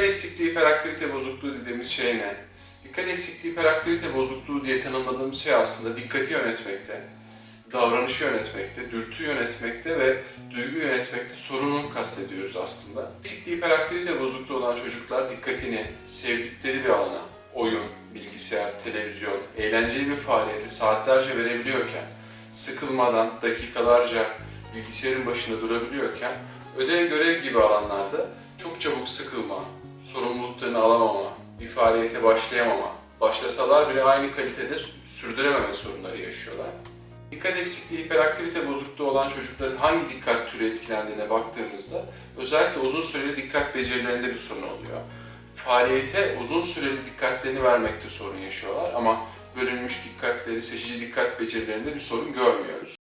eksikliği hiperaktivite bozukluğu dediğimiz şey ne? Dikkat eksikliği hiperaktivite bozukluğu diye tanımladığımız şey aslında dikkati yönetmekte, davranışı yönetmekte, dürtü yönetmekte ve duygu yönetmekte sorunun kastediyoruz aslında. Eksikliği hiperaktivite bozukluğu olan çocuklar dikkatini sevdikleri bir alana, oyun, bilgisayar, televizyon, eğlenceli bir faaliyete saatlerce verebiliyorken, sıkılmadan dakikalarca bilgisayarın başında durabiliyorken, ödev görev gibi alanlarda çok çabuk sıkılma, sorumluluklarını alamama, bir faaliyete başlayamama, başlasalar bile aynı kalitede sürdürememe sorunları yaşıyorlar. Dikkat eksikliği, hiperaktivite bozukluğu olan çocukların hangi dikkat türü etkilendiğine baktığımızda özellikle uzun süreli dikkat becerilerinde bir sorun oluyor. Faaliyete uzun süreli dikkatlerini vermekte sorun yaşıyorlar ama bölünmüş dikkatleri, seçici dikkat becerilerinde bir sorun görmüyoruz.